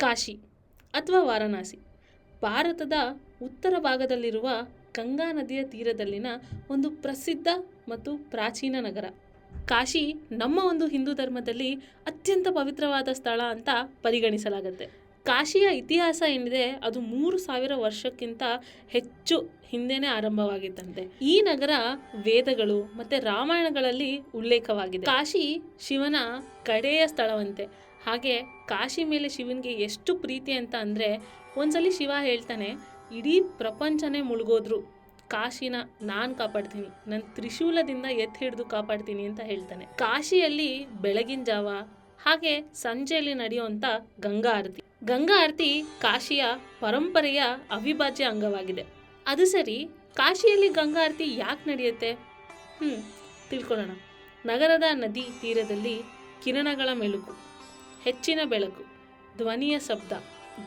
ಕಾಶಿ ಅಥವಾ ವಾರಣಾಸಿ. ಭಾರತದ ಉತ್ತರ ಭಾಗದಲ್ಲಿರುವ ಗಂಗಾ ನದಿಯ ತೀರದಲ್ಲಿನ ಒಂದು ಪ್ರಸಿದ್ಧ ಮತ್ತು ಪ್ರಾಚೀನ ನಗರ. ಕಾಶಿ ನಮ್ಮ ಒಂದು ಹಿಂದೂ ಧರ್ಮದಲ್ಲಿ ಅತ್ಯಂತ ಪವಿತ್ರವಾದ ಸ್ಥಳ ಅಂತ ಪರಿಗಣಿಸಲಾಗುತ್ತೆ. ಕಾಶಿಯ ಇತಿಹಾಸ ಏನಿದೆ, ಅದು ಮೂರು ಸಾವಿರ ವರ್ಷಕ್ಕಿಂತ ಹೆಚ್ಚು ಹಿಂದೆನೇ ಆರಂಭವಾಗಿದ್ದಂತೆ. ಈ ನಗರ ವೇದಗಳು ಮತ್ತೆ ರಾಮಾಯಣಗಳಲ್ಲಿ ಉಲ್ಲೇಖವಾಗಿದೆ. ಕಾಶಿ ಶಿವನ ಕಡೆಯ ಸ್ಥಳವಂತೆ. ಹಾಗೆ ಕಾಶಿ ಮೇಲೆ ಶಿವನಿಗೆ ಎಷ್ಟು ಪ್ರೀತಿ ಅಂತ ಅಂದರೆ ಒಂದ್ಸಲಿ ಶಿವ ಹೇಳ್ತಾನೆ, ಇಡೀ ಪ್ರಪಂಚನೇ ಮುಳುಗೋದ್ರು. ಕಾಶಿನ ನಾನು ಕಾಪಾಡ್ತೀನಿ. ನನ್ನ ತ್ರಿಶೂಲದಿಂದ ಎತ್ತಿ ಹಿಡಿದು ಕಾಪಾಡ್ತೀನಿ ಅಂತ ಹೇಳ್ತಾನೆ. ಕಾಶಿಯಲ್ಲಿ ಬೆಳಗಿನ ಜಾವ, ಹಾಗೆ ಸಂಜೆಯಲ್ಲಿ ನಡೆಯುವಂಥ ಗಂಗಾ ಆರತಿ. ಗಂಗಾ ಆರತಿ ಕಾಶಿಯ ಪರಂಪರೆಯ ಅವಿಭಾಜ್ಯ ಅಂಗವಾಗಿದೆ. ಅದು ಸರಿ, ಕಾಶಿಯಲ್ಲಿ ಗಂಗಾ ಆರತಿ ಯಾಕೆ ನಡೆಯುತ್ತೆ? ಹ್ಞೂ ತಿಳ್ಕೊಳ್ಳೋಣ. ನಗರದ ನದಿ ತೀರದಲ್ಲಿ ಕಿರಣಗಳ ಮೆಲುಕು. ಹೆಚ್ಚಿನ ಬೆಳಕು, ಧ್ವನಿಯ ಶಬ್ದ,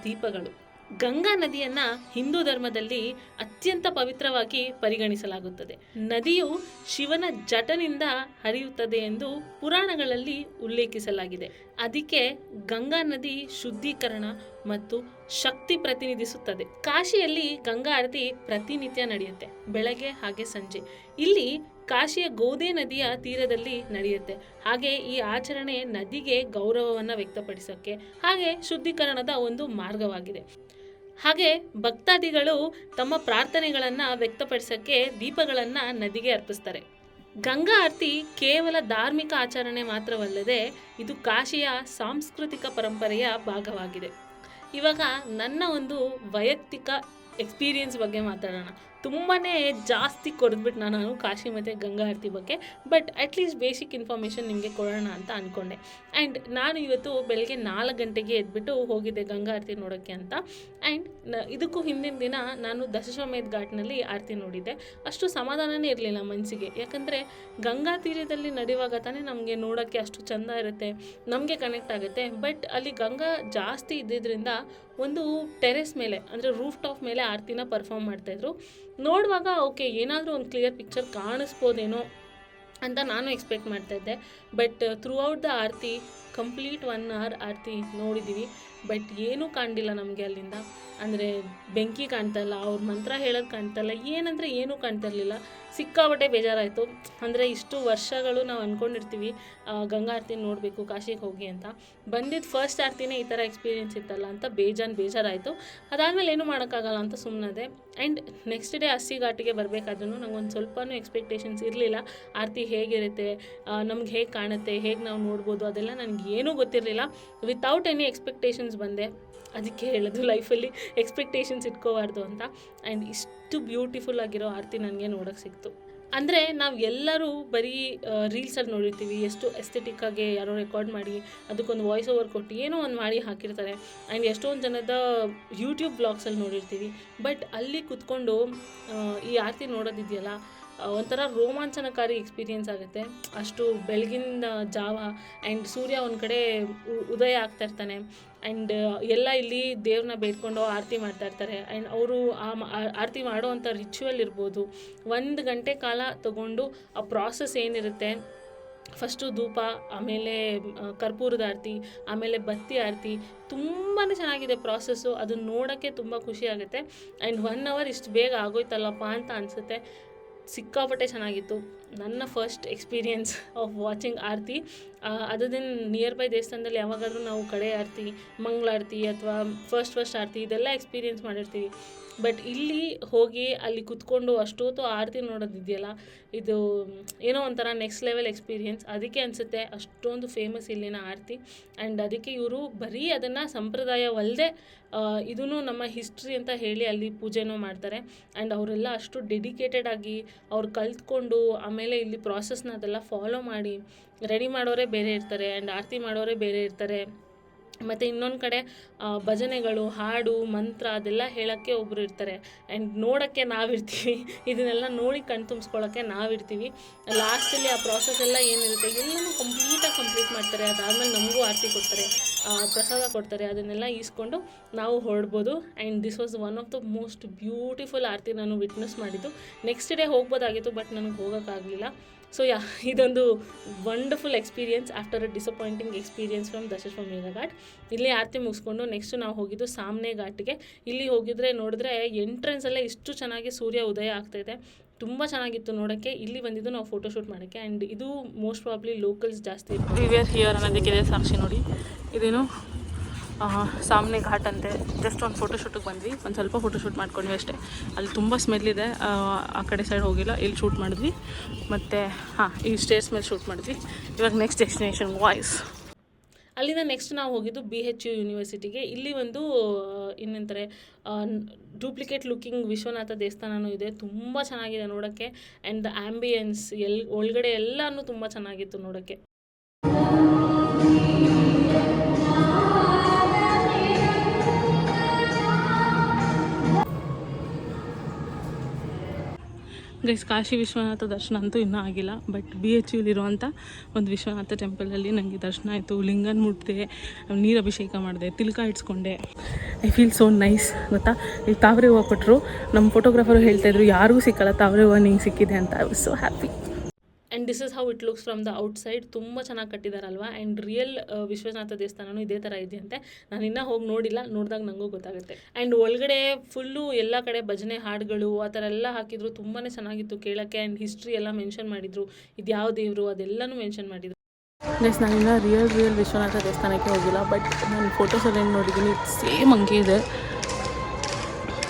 ದೀಪಗಳು. ಗಂಗಾ ನದಿಯನ್ನ ಹಿಂದೂ ಧರ್ಮದಲ್ಲಿ ಅತ್ಯಂತ ಪವಿತ್ರವಾಗಿ ಪರಿಗಣಿಸಲಾಗುತ್ತದೆ. ನದಿಯು ಶಿವನ ಜಟನಿಂದ ಹರಿಯುತ್ತದೆ ಎಂದು ಪುರಾಣಗಳಲ್ಲಿ ಉಲ್ಲೇಖಿಸಲಾಗಿದೆ. ಅದಕ್ಕೆ ಗಂಗಾ ನದಿ ಶುದ್ಧೀಕರಣ ಮತ್ತು ಶಕ್ತಿ ಪ್ರತಿನಿಧಿಸುತ್ತದೆ. ಕಾಶಿಯಲ್ಲಿ ಗಂಗಾ ಆರತಿ ಪ್ರತಿನಿತ್ಯ ನಡೆಯುತ್ತೆ. ಬೆಳಗ್ಗೆ ಹಾಗೆ ಸಂಜೆ. ಇಲ್ಲಿ ಕಾಶಿಯ ಗೋದೆ ನದಿಯ ತೀರದಲ್ಲಿ ನಡೆಯುತ್ತೆ. ಹಾಗೆ ಈ ಆಚರಣೆ ನದಿಗೆ ಗೌರವವನ್ನು ವ್ಯಕ್ತಪಡಿಸೋಕ್ಕೆ ಹಾಗೆ ಶುದ್ಧೀಕರಣದ ಒಂದು ಮಾರ್ಗವಾಗಿದೆ. ಹಾಗೆ ಭಕ್ತಾದಿಗಳು ತಮ್ಮ ಪ್ರಾರ್ಥನೆಗಳನ್ನು ವ್ಯಕ್ತಪಡಿಸೋಕ್ಕೆ ದೀಪಗಳನ್ನು ನದಿಗೆ ಅರ್ಪಿಸ್ತಾರೆ. ಗಂಗಾ ಆರತಿ ಕೇವಲ ಧಾರ್ಮಿಕ ಆಚರಣೆ ಮಾತ್ರವಲ್ಲದೆ ಇದು ಕಾಶಿಯ ಸಾಂಸ್ಕೃತಿಕ ಪರಂಪರೆಯ ಭಾಗವಾಗಿದೆ. ಇವಾಗ ನನ್ನ ಒಂದು ವೈಯಕ್ತಿಕ ಎಕ್ಸ್ಪೀರಿಯನ್ಸ್ ಬಗ್ಗೆ ಮಾತಾಡೋಣ. ತುಂಬಾ ಜಾಸ್ತಿ ಕೊಡ್ಬಿಟ್ಟು ನಾನು ಕಾಶಿ ಮತ್ತು ಗಂಗಾ ಆರತಿ ಬಗ್ಗೆ ಬಟ್ ಅಟ್ಲೀಸ್ಟ್ ಬೇಸಿಕ್ ಇನ್ಫಾರ್ಮೇಷನ್ ನಿಮಗೆ ಕೊಡೋಣ ಅಂತ ಅಂದ್ಕೊಂಡೆ ಆ್ಯಂಡ್ ನಾನು ಇವತ್ತು ಬೆಳಗ್ಗೆ ನಾಲ್ಕು ಗಂಟೆಗೆ ಎದ್ಬಿಟ್ಟು ಹೋಗಿದ್ದೆ ಗಂಗಾ ಆರತಿ ನೋಡೋಕ್ಕೆ ಅಂತ. ಆ್ಯಂಡ್ ಇದಕ್ಕೂ ಹಿಂದಿನ ದಿನ ನಾನು ದಶಶ್ವಮೇಧ ಘಾಟ್ನಲ್ಲಿ ಆರತಿ ನೋಡಿದ್ದೆ. ಅಷ್ಟು ಸಮಾಧಾನನೇ ಇರಲಿಲ್ಲ ಮನಸ್ಸಿಗೆ ಯಾಕಂದರೆ ಗಂಗಾ ತೀರದಲ್ಲಿ ನಡೆಯುವಾಗ ತಾನೇ ನಮಗೆ ನೋಡೋಕ್ಕೆ ಅಷ್ಟು ಚೆಂದ ಇರುತ್ತೆ, ನಮಗೆ ಕನೆಕ್ಟ್ ಆಗುತ್ತೆ. ಬಟ್ ಅಲ್ಲಿ ಗಂಗಾ ಜಾಸ್ತಿ ಇದ್ದಿದ್ದರಿಂದ ಒಂದು ಟೆರೆಸ್ ಮೇಲೆ, ಅಂದರೆ ರೂಫ್ ಟಾಪ್ ಮೇಲೆ ಆರತಿನ ಪರ್ಫಾರ್ಮ್ ಮಾಡ್ತಾಯಿದ್ರು ನೋಡುವಾಗ ಓಕೆ ಏನಾದರೂ ಒಂದು ಕ್ಲಿಯರ್ ಪಿಕ್ಚರ್ ಕಾಣಿಸ್ಬೋದೇನೋ ಅಂತ ನಾನು ಎಕ್ಸ್ಪೆಕ್ಟ್ ಮಾಡ್ತಾಯಿದ್ದೆ but throughout the aarti complete one hour aarti ನೋಡಿದ್ದೀವಿ ಬಟ್ ಏನೂ ಕಾಣಲಿಲ್ಲ ನಮಗೆ ಅಲ್ಲಿಂದ. ಅಂದರೆ ಬೆಂಕಿ ಕಾಣ್ತಾ ಇಲ್ಲ, ಅವ್ರ ಮಂತ್ರ ಹೇಳೋದು ಕಾಣ್ತಾ ಇಲ್ಲ, ಏನಂದರೆ ಏನೂ ಕಾಣ್ತಾ ಇರಲಿಲ್ಲ. ಸಿಕ್ಕಾಬಟ್ಟೆ ಬೇಜಾರಾಯಿತು. ಅಂದರೆ ಇಷ್ಟು ವರ್ಷಗಳು ನಾವು ಅಂದ್ಕೊಂಡಿರ್ತೀವಿ ಗಂಗಾ ಆರತಿ ನೋಡಬೇಕು, ಕಾಶಿಗೆ ಹೋಗಿ ಅಂತ. ಬಂದಿದ್ದು ಫಸ್ಟ್ ಆರ್ತಿನೇ ಈ ಥರ ಎಕ್ಸ್ಪೀರಿಯೆನ್ಸ್ ಇತ್ತಲ್ಲ ಅಂತ ಬೇಜಾನ್ ಬೇಜಾರಾಯಿತು. ಅದಾದಮೇಲೆ ಏನು ಮಾಡೋಕ್ಕಾಗಲ್ಲ ಅಂತ ಸುಮ್ಮನದೆ ಆ್ಯಂಡ್ ನೆಕ್ಸ್ಟ್ ಡೇ ಹಸಿ ಘಾಟಿಗೆ ಬರಬೇಕಾದ್ರೂ ನಂಗೆ ಒಂದು ಸ್ವಲ್ಪನೂ ಎಕ್ಸ್ಪೆಕ್ಟೇಷನ್ಸ್ ಇರಲಿಲ್ಲ. ಆರತಿ ಹೇಗಿರುತ್ತೆ ನಮ್ಗೆ ಹೇಗೆ ಕಾಣುತ್ತೆ, ಹೇಗೆ ನಾವು ನೋಡ್ಬೋದು ಅದೆಲ್ಲ ನನಗೆ ಏನೂ ಗೊತ್ತಿರಲಿಲ್ಲ. ವಿತೌಟ್ ಎನಿ ಎಕ್ಸ್ಪೆಕ್ಟೇಷನ್ಸ್ ಬಂದೆ. ಅದಕ್ಕೆ ಹೇಳೋದು ಲೈಫಲ್ಲಿ ಎಕ್ಸ್ಪೆಕ್ಟೇಷನ್ಸ್ ಇಟ್ಕೋಬಾರ್ದು ಅಂತ. ಆ್ಯಂಡ್ ಇಷ್ಟು ಬ್ಯೂಟಿಫುಲ್ ಆಗಿರೋ ಆರತಿ ನನಗೆ ನೋಡೋಕೆ ಸಿಕ್ತು. ಅಂದರೆ ನಾವು ಎಲ್ಲರೂ ಬರೀ ರೀಲ್ಸಲ್ಲಿ ನೋಡಿರ್ತೀವಿ. ಎಷ್ಟು ಎಸ್ಥೆಟಿಕ್ಕಾಗಿ ಯಾರೋ ರೆಕಾರ್ಡ್ ಮಾಡಿ ಅದಕ್ಕೊಂದು ವಾಯ್ಸ್ ಓವರ್ ಕೊಟ್ಟು ಏನೋ ಒಂದು ಮಾಡಿ ಹಾಕಿರ್ತಾರೆ. ಆ್ಯಂಡ್ ಎಷ್ಟೊಂದು ಜನದ ಯೂಟ್ಯೂಬ್ ಬ್ಲಾಗ್ಸಲ್ಲಿ ನೋಡಿರ್ತೀವಿ. ಬಟ್ ಅಲ್ಲಿ ಕುತ್ಕೊಂಡು ಈ ಆರತಿ ನೋಡೋದಿದೆಯಲ್ಲ ಒಂಥರ ರೋಮಾಂಚನಕಾರಿ ಎಕ್ಸ್ಪೀರಿಯೆನ್ಸ್ ಆಗುತ್ತೆ. ಅಷ್ಟು ಬೆಳಗಿನ ಜಾವ ಆ್ಯಂಡ್ ಸೂರ್ಯ ಒಂದು ಕಡೆ ಉದಯ ಆಗ್ತಾ ಇರ್ತಾನೆ. ಆ್ಯಂಡ್ ಎಲ್ಲ ಇಲ್ಲಿ ದೇವ್ರನ್ನ ಬೇಡ್ಕೊಂಡು ಆರತಿ ಮಾಡ್ತಾ ಇರ್ತಾರೆ. ಆ್ಯಂಡ್ ಅವರು ಆ ಆರತಿ ಮಾಡುವಂಥ ರಿಚುವಲ್ ಇರ್ಬೋದು. ಒಂದು ಗಂಟೆ ಕಾಲ ತಗೊಂಡು ಆ ಪ್ರಾಸೆಸ್ ಏನಿರುತ್ತೆ? ಫಸ್ಟು ಧೂಪ, ಆಮೇಲೆ ಕರ್ಪೂರದ ಆರತಿ, ಆಮೇಲೆ ಬತ್ತಿ ಆರತಿ ತುಂಬಾ ಚೆನ್ನಾಗಿದೆ ಪ್ರಾಸೆಸ್ಸು ಅದನ್ನ ನೋಡೋಕ್ಕೆ ತುಂಬ ಖುಷಿ ಆಗುತ್ತೆ. ಆ್ಯಂಡ್ ಒನ್ ಅವರ್ ಇಷ್ಟು ಬೇಗ ಆಗೋಯ್ತಲ್ಲಪ್ಪ ಅಂತ ಅನಿಸುತ್ತೆ. ಸಿಕ್ಕಾಪಟ್ಟೆ ಚೆನ್ನಾಗಿತ್ತು. ನನ್ನ first experience of watching aarti. ಅದನ್ನ ನಿಯರ್ ಬೈ ದೇವಸ್ಥಾನದಲ್ಲಿ ಯಾವಾಗಾದರೂ ನಾವು ಕಡೆ ಆರತಿ, ಮಂಗಳಾರತಿ ಅಥವಾ ಫಸ್ಟ್ ಫಸ್ಟ್ ಆರತಿ ಇದೆಲ್ಲ ಎಕ್ಸ್ಪೀರಿಯೆನ್ಸ್ ಮಾಡಿರ್ತೀವಿ. ಬಟ್ ಇಲ್ಲಿ ಹೋಗಿ ಅಲ್ಲಿ ಕುತ್ಕೊಂಡು ಅಷ್ಟೊತ್ತು ಆರತಿ ನೋಡೋದಿದೆಯಲ್ಲ ಇದು ಏನೋ ಒಂಥರ ನೆಕ್ಸ್ಟ್ ಲೆವೆಲ್ ಎಕ್ಸ್ಪೀರಿಯೆನ್ಸ್ ಅದಕ್ಕೆ ಅನಿಸುತ್ತೆ ಅಷ್ಟೊಂದು ಫೇಮಸ್ ಇಲ್ಲಿನ ಆರತಿ. ಆ್ಯಂಡ್ ಅದಕ್ಕೆ ಇವರು ಬರೀ ಅದನ್ನು ಸಂಪ್ರದಾಯವಲ್ಲದೆ ಇದೂ ನಮ್ಮ ಹಿಸ್ಟ್ರಿ ಅಂತ ಹೇಳಿ ಅಲ್ಲಿ ಪೂಜೆನೂ ಮಾಡ್ತಾರೆ. ಆ್ಯಂಡ್ ಅವರೆಲ್ಲ ಅಷ್ಟು ಡೆಡಿಕೇಟೆಡ್ ಆಗಿ ಅವ್ರು ಕಲ್ತ್ಕೊಂಡು ಆಮೇಲೆ ಇಲ್ಲಿ ಪ್ರಾಸೆಸ್ನ ಅದೆಲ್ಲ ಫಾಲೋ ಮಾಡಿ ರೆಡಿ ಮಾಡೋರೇ ಬೇರೆ ಇರ್ತಾರೆ. ಆ್ಯಂಡ್ ಆರತಿ ಮಾಡೋರೇ ಬೇರೆ ಇರ್ತಾರೆ. ಮತ್ತು ಇನ್ನೊಂದು ಕಡೆ ಭಜನೆಗಳು, ಹಾಡು, ಮಂತ್ರ ಅದೆಲ್ಲ ಹೇಳೋಕ್ಕೆ ಒಬ್ಬರು ಇರ್ತಾರೆ. ಆ್ಯಂಡ್ ನೋಡೋಕ್ಕೆ ನಾವಿರ್ತೀವಿ. ಇದನ್ನೆಲ್ಲ ನೋಡಿ ಕಣ್ ತುಂಬಿಸ್ಕೊಳ್ಳೋಕ್ಕೆ ನಾವಿರ್ತೀವಿ. ಲಾಸ್ಟಲ್ಲಿ ಆ ಪ್ರಾಸೆಸ್ ಎಲ್ಲ ಏನಿರುತ್ತೆ, ಎಲ್ಲನೂ ಕಂಪ್ಲೀಟಾಗಿ ಕಂಪ್ಲೀಟ್ ಮಾಡ್ತಾರೆ. ಅದಾದಮೇಲೆ ನಮಗೂ ಆರತಿ ಕೊಡ್ತಾರೆ. ಪ್ರಸಾದ ಕೊಡ್ತಾರೆ. ಅದನ್ನೆಲ್ಲ ಈಸ್ಕೊಂಡು ನಾವು ಹೊರಡ್ಬೋದು. And this was one of the most beautiful aarti ನಾನು ವಿಟ್ನೆಸ್ ಮಾಡಿದ್ದು. ನೆಕ್ಸ್ಟ್ ಡೇ ಹೋಗ್ಬೋದಾಗಿತ್ತು ಬಟ್ ನನಗೆ ಹೋಗೋಕ್ಕಾಗಲಿಲ್ಲ. ಸೊ ಯಾ ಇದೊಂದು wonderful experience after a disappointing experience from Dashashwamedh Ghat ಇಲ್ಲಿ ಆರತಿ ಮುಗಿಸ್ಕೊಂಡು ನೆಕ್ಸ್ಟ್ ನಾವು ಹೋಗಿದ್ದು ಸಾಮ್ನೆ ಘಾಟ್ಗೆ. ಇಲ್ಲಿ ಹೋಗಿದ್ರೆ, ನೋಡಿದ್ರೆ ಎಂಟ್ರೆನ್ಸಲ್ಲೇ ಇಷ್ಟು ಚೆನ್ನಾಗಿ ಸೂರ್ಯ ಉದಯ ಆಗ್ತಾಯಿದೆ ತುಂಬ ಚೆನ್ನಾಗಿತ್ತು ನೋಡೋಕ್ಕೆ. ಇಲ್ಲಿ ಬಂದಿದ್ದು ನಾವು ಫೋಟೋಶೂಟ್ ಮಾಡೋಕ್ಕೆ. ಆ್ಯಂಡ್ ಇದು ಮೋಸ್ಟ್ ಪ್ರಾಬ್ಲಿ ಲೋಕಲ್ಸ್ ಜಾಸ್ತಿ. ವಿವಿಯರ್ ಹಿಯರ್ ಅನ್ನೋದಕ್ಕಿದೆ ಸಾಕ್ಷಿ ನೋಡಿ. ಇದೇನು? ಸಾಮ್ನೆ ಘಾಟ್ ಅಂತೆ. ಜಸ್ಟ್ ಒಂದು ಫೋಟೋಶೂಟಿಗೆ ಬಂದ್ವಿ. ಒಂದು ಸ್ವಲ್ಪ ಫೋಟೋಶೂಟ್ ಮಾಡ್ಕೊಂಡ್ವಿ ಅಷ್ಟೇ. ಅಲ್ಲಿ ತುಂಬ ಸ್ಮೆಲ್ ಇದೆ. ಆ, ಕಡೆ ಸೈಡ್ ಹೋಗಿಲ್ಲ. ಇಲ್ಲಿ ಶೂಟ್ ಮಾಡಿದ್ವಿ. ಮತ್ತು ಹಾಂ ಈ ಸ್ಟೇಜ್ ಮೇಲೆ ಶೂಟ್ ಮಾಡಿದ್ವಿ. ಇವಾಗ ನೆಕ್ಸ್ಟ್ ಡೆಸ್ಟಿನೇಷನ್ ವಾಯ್ಸ್ ಅಲ್ಲಿಂದ ನೆಕ್ಸ್ಟ್ ನಾವು ಹೋಗಿದ್ದು ಬಿ ಹೆಚ್ ಯು ಯೂನಿವರ್ಸಿಟಿಗೆ ಇಲ್ಲಿ ಒಂದು ಏನಂತಾರೆ ಡೂಪ್ಲಿಕೇಟ್ ಲುಕಿಂಗ್ ವಿಶ್ವನಾಥ ದೇವಸ್ಥಾನವೂ ಇದೆ. ತುಂಬ ಚೆನ್ನಾಗಿದೆ ನೋಡೋಕ್ಕೆ. ಆ್ಯಂಡ್ ದ ಆ್ಯಂಬಿಯನ್ಸ್ ಎಲ್ ಒಳಗಡೆ ಎಲ್ಲನೂ ತುಂಬ ಚೆನ್ನಾಗಿತ್ತು ನೋಡೋಕ್ಕೆ. ಗೈಸ್ ಕಾಶಿ ವಿಶ್ವನಾಥ ದರ್ಶನ ಅಂತೂ ಇನ್ನೂ ಆಗಿಲ್ಲ ಬಟ್ ಬಿ ಎಚ್ ಯುಲಿರುವಂಥ ಒಂದು ವಿಶ್ವನಾಥ ಟೆಂಪಲಲ್ಲಿ ನನಗೆ ದರ್ಶನ ಆಯಿತು. ಲಿಂಗನ ಮುಟ್ಟಿದೆ ನೀರು ಅಭಿಷೇಕ ಮಾಡಿದೆ, ತಿಲ್ಕ ಇಡ್ಸ್ಕೊಂಡೆ ಐ ಫೀಲ್ ಸೋ ನೈಸ್ ಗೊತ್ತಾ? ಇಲ್ಲಿ ತಾವರೆ ಹೂವು ಕೊಟ್ಟರು ನಮ್ಮ ಫೋಟೋಗ್ರಾಫರು ಹೇಳ್ತಾಯಿದ್ರು ಯಾರಿಗೂ ಸಿಕ್ಕಲ್ಲ ತಾವರೆ ಹೂವು, ನಿಂಗೆ ಸಿಕ್ಕಿದೆ ಅಂತ. I was so happy and this is how it looks from the outside ತುಂಬ ಚೆನ್ನಾಗಿ ಕಟ್ಟಿದಾರಲ್ವಾ? ಆ್ಯಂಡ್ ರಿಯಲ್ ವಿಶ್ವನಾಥ ದೇವಸ್ಥಾನವೂ ಇದೇ ಥರ ಇದೆಯಂತೆ. ನಾನು ಇನ್ನೂ ಹೋಗಿ ನೋಡಿಲ್ಲ, ನೋಡಿದಾಗ ನನಗೂ ಗೊತ್ತಾಗುತ್ತೆ. ಆ್ಯಂಡ್ ಒಳಗಡೆ ಫುಲ್ಲು ಎಲ್ಲ ಕಡೆ ಭಜನೆ ಹಾಡುಗಳು, ಆ ಥರ ಎಲ್ಲ ಹಾಕಿದ್ರು ತುಂಬಾ ಚೆನ್ನಾಗಿತ್ತು ಕೇಳೋಕ್ಕೆ. ಆ್ಯಂಡ್ ಹಿಸ್ಟ್ರಿ ಎಲ್ಲ ಮೆನ್ಷನ್ ಮಾಡಿದರು. ಇದು ಯಾವ ದೇವರು ಅದೆಲ್ಲನೂ ಮೆನ್ಷನ್ ಮಾಡಿದರು. ನೆಕ್ಸ್ಟ್ ನಾನಿನ್ನ ರಿಯಲ್ ರಿಯಲ್ ವಿಶ್ವನಾಥ ದೇವಸ್ಥಾನಕ್ಕೆ ಹೋಗಿಲ್ಲ. ಬಟ್ ನಾನು ಫೋಟೋಸಲ್ಲಿ ಏನು ನೋಡಿದ್ದೀನಿ ಸೇಮ್ ಹಂಗೆ ಇದೆ.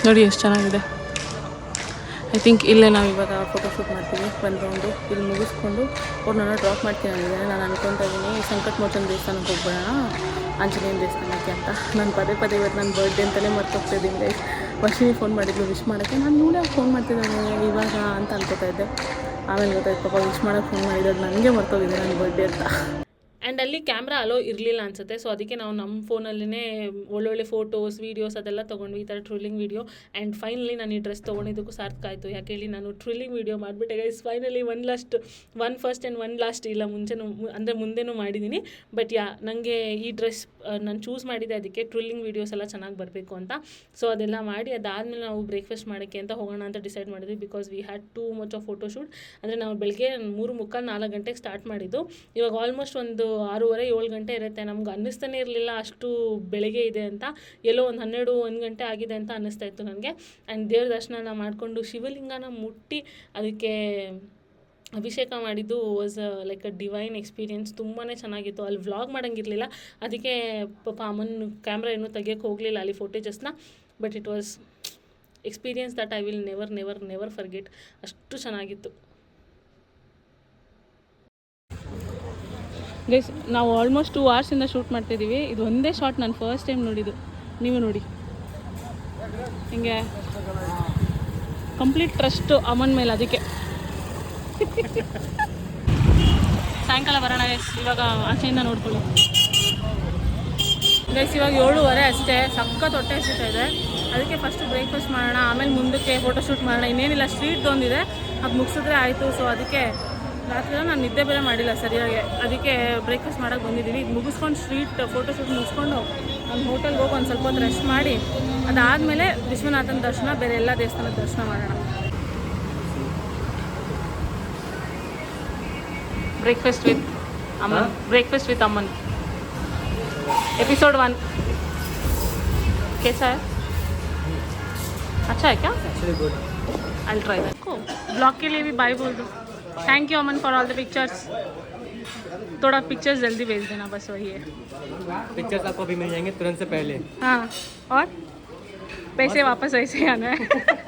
ನೋಡಿ, ಎಷ್ಟು ಚೆನ್ನಾಗಿದೆ. ಐ ಥಿಂಕ್ ಇಲ್ಲೇ ನಾವು ಇವಾಗ ಫೋಟೋಶೂಟ್ ಮಾಡ್ತೀವಿ ರೌಂಡು ಇಲ್ಲಿ ಮುಗಿಸ್ಕೊಂಡು ಅವ್ರನ್ನ ಡ್ರಾಪ್ ಮಾಡ್ತೀನಿ ಅಂದಿದ್ದೇನೆ ನಾನು ಅನ್ಕೊತಾ ಇದ್ದೀನಿ ಸಂಕಟ್ ಮೋಚನ ದೇವಸ್ಥಾನಕ್ಕೆ ಹೋಗ್ಬೋಣ ಆಂಜನೇಯನ ದೇವಸ್ಥಾನಕ್ಕೆ ಅಂತ. ನಾನು ಪದೇ ಪದೇ ಇವತ್ತು ನನ್ನ ಬರ್ಡೇ ಅಂತಲೇ ಮರ್ತೋಗ್ತಾ ಇದ್ದೀನಿ ಗೈಸ್ ವರ್ಷಿನಿ ಫೋನ್ ಮಾಡಿದ್ಲು ವಿಶ್ ಮಾಡೋಕ್ಕೆ. ನಾನು ಇವಳೇ ಫೋನ್ ಮಾಡ್ತಿದ್ದಾನೆ, ಇವಾಗ ಅಂತ ಅನ್ಕೋತಾ ಇದ್ದೆ. ಆಮೇಲೆ ಗೊತ್ತಾಯ್ತು, ಪಾಪ ವಿಶ್ ಮಾಡೋಕ್ಕೆ ಫೋನ್ ಮಾಡಿದ್ದು ನನಗೆ ಮರ್ತೋಗಿದೆ ನನ್ನ ಬರ್ಡೇ ಅಂತ. ಆ್ಯಂಡ್ ಅಲ್ಲಿ ಕ್ಯಾಮ್ರಾ ಅಲೋ ಇರಲಿಲ್ಲ ಅನ್ಸುತ್ತೆ. ಸೊ ಅದಕ್ಕೆ ನಾವು ನಮ್ಮ ಫೋನಲ್ಲೇ ಒಳ್ಳೊಳ್ಳೆ ಫೋಟೋಸ್ ವೀಡಿಯೋಸ್ ಅದೆಲ್ಲ ತೊಗೊಂಡ್ವಿ, ಈ ಥರ ಟ್ರಿಲ್ಲಿಂಗ್ ವೀಡಿಯೋ ಆ್ಯಂಡ್ ಫೈನಲಿ ನಾನು ಈ ಡ್ರೆಸ್ ತೊಗೊಂಡಿದ್ದಕ್ಕೂ ಸಾರ್ಥಕ ಆಯಿತು. ಯಾಕೆ ಹೇಳಿ ನಾನು ಟ್ರಿಲ್ಲಿಂಗ್ ವೀಡಿಯೋ ಮಾಡಿಬಿಟ್ಟೆ guys finally one last one first and one last ಇಲ್ಲ, ಮುಂಚೆನೂ ಅಂದರೆ ಮುಂದೆನೂ ಮಾಡಿದ್ದೀನಿ ಬಟ್ ಯಾ ನನಗೆ ಈ ಡ್ರೆಸ್ ನಾನು ಚೂಸ್ ಮಾಡಿದ್ದೆ ಅದಕ್ಕೆ ಟ್ರಿಲ್ಲಿಂಗ್ ವೀಡಿಯೋಸ್ ಎಲ್ಲ ಚೆನ್ನಾಗಿ ಬರಬೇಕು ಅಂತ. ಸೊ ಅದೆಲ್ಲ ಮಾಡಿ, ಅದಾದಮೇಲೆ ನಾವು ಬ್ರೇಕ್ಫಾಸ್ಟ್ ಮಾಡೋಕ್ಕೆ ಅಂತ ಹೋಗೋಣ ಅಂತ ಡಿಸೈಡ್ ಮಾಡಿದ್ವಿ because we had too much of photoshoot ಅಂದರೆ ನಾವು ಬೆಳಗ್ಗೆ ಮೂರು ಮುಕ್ಕಾಲು ನಾಲ್ಕು ಗಂಟೆಗೆ ಸ್ಟಾರ್ಟ್ ಮಾಡಿದ್ದು. ಇವಾಗ ಆಲ್ಮೋಸ್ಟ್ ಒಂದು ಆರೂವರೆ, ಏಳು ಗಂಟೆ ಇರುತ್ತೆ. ನಮ್ಗೆ ಅನ್ನಿಸ್ತಾನೆ ಇರಲಿಲ್ಲ ಅಷ್ಟು ಬೆಳಗ್ಗೆ ಇದೆ ಅಂತ. ಎಲ್ಲೋ ಒಂದು ಹನ್ನೆರಡು, ಒಂದು ಗಂಟೆ ಆಗಿದೆ ಅಂತ ಅನ್ನಿಸ್ತಾ ಇತ್ತು ನನಗೆ. ಆ್ಯಂಡ್ ದೇವ್ರ ದರ್ಶನ ಮಾಡಿಕೊಂಡು ಶಿವಲಿಂಗನ ಮುಟ್ಟಿ ಅದಕ್ಕೆ ಅಭಿಷೇಕ ಮಾಡಿದ್ದು was like a divine experience ತುಂಬಾ ಚೆನ್ನಾಗಿತ್ತು. ಅಲ್ಲಿ ವ್ಲಾಗ್ ಮಾಡೋಂಗಿರಲಿಲ್ಲ. ಅದಕ್ಕೆ ಪಾಪ ಅಮ್ಮನ ಕ್ಯಾಮ್ರಾ ಏನೂ ತೆಗಿಯೋಕ್ಕೆ ಹೋಗಲಿಲ್ಲ ಅಲ್ಲಿ ಫೋಟೇಜಸ್ನ but it was experience that I will never never never forget ಅಷ್ಟು ಚೆನ್ನಾಗಿತ್ತು. ಗೈಸ್ ನಾವು ಆಲ್ಮೋಸ್ಟ್ ಟೂ ಅವರ್ಸಿಂದ ಶೂಟ್ ಮಾಡ್ತಿದ್ದೀವಿ ಇದು ಒಂದೇ ಶಾಟ್ ನಾನು ಫಸ್ಟ್ ಟೈಮ್ ನೋಡಿದ್ದು. ನೀವು ನೋಡಿ. ಹಿಂಗೆ ಕಂಪ್ಲೀಟ್ ಟ್ರಸ್ಟು ಅಮ್ಮನ ಮೇಲೆ ಅದಕ್ಕೆ. ಸಾಯಂಕಾಲ ಬರೋಣ ಗೈಸ್ ಇವಾಗ ಆಚೆಯಿಂದ ನೋಡ್ಕೊಳ್ಳಿ. ಗೈಸ್ ಇವಾಗ ಏಳುವರೆ ಅಷ್ಟೇ. ಸಖತ್ ಹೊಟ್ಟೆ ಹಸಿತಾ ಇದೆ. ಅದಕ್ಕೆ ಫಸ್ಟು ಬ್ರೇಕ್ಫಾಸ್ಟ್ ಮಾಡೋಣ. ಆಮೇಲೆ ಮುಂದಕ್ಕೆ ಫೋಟೋಶೂಟ್ ಮಾಡೋಣ. ಇನ್ನೇನಿಲ್ಲ ಸ್ಟ್ರೀಟ್ ಒಂದಿದೆ ಅದು ಮುಗಿಸಿದ್ರೆ ಆಯಿತು. ಸೊ ಅದಕ್ಕೆ ರಾತ್ರಿ ನಾನು ನಿದ್ದೆ ಬೇರೆ ಮಾಡಿಲ್ಲ ಸರಿಯಾಗಿ ಅದಕ್ಕೆ ಬ್ರೇಕ್ಫಾಸ್ಟ್ ಮಾಡೋಕ್ಕೆ ಬಂದಿದ್ದೀವಿ ಇದು ಮುಗಿಸ್ಕೊಂಡು ಸ್ಟ್ರೀಟ್ ಫೋಟೋಶೂಟ್ ಮುಗಿಸ್ಕೊಂಡು ಒಂದು ಹೋಟೆಲ್ಗೆ ಹೋಗಿ ಒಂದು ಸ್ವಲ್ಪ ಹೊತ್ತು ರೆಸ್ಟ್ ಮಾಡಿ ಅದಾದಮೇಲೆ ವಿಶ್ವನಾಥನ ದರ್ಶನ ಬೇರೆ ಎಲ್ಲ ದೇವಸ್ಥಾನದ ದರ್ಶನ ಮಾಡೋಣ breakfast with Aman breakfast with Aman episode one कैसा है अच्छा है क्या आई ट्राई दैट ब्लॉग के लिए भी बाय बोल दो thank you Aman for all the pictures थोड़ा पिक्चर्स जल्दी भेज देना बस वही है पिक्चर्स आपको अभी मिल जाएंगे तुरंत से पहले हाँ और पैसे वापस ऐसे ही आना है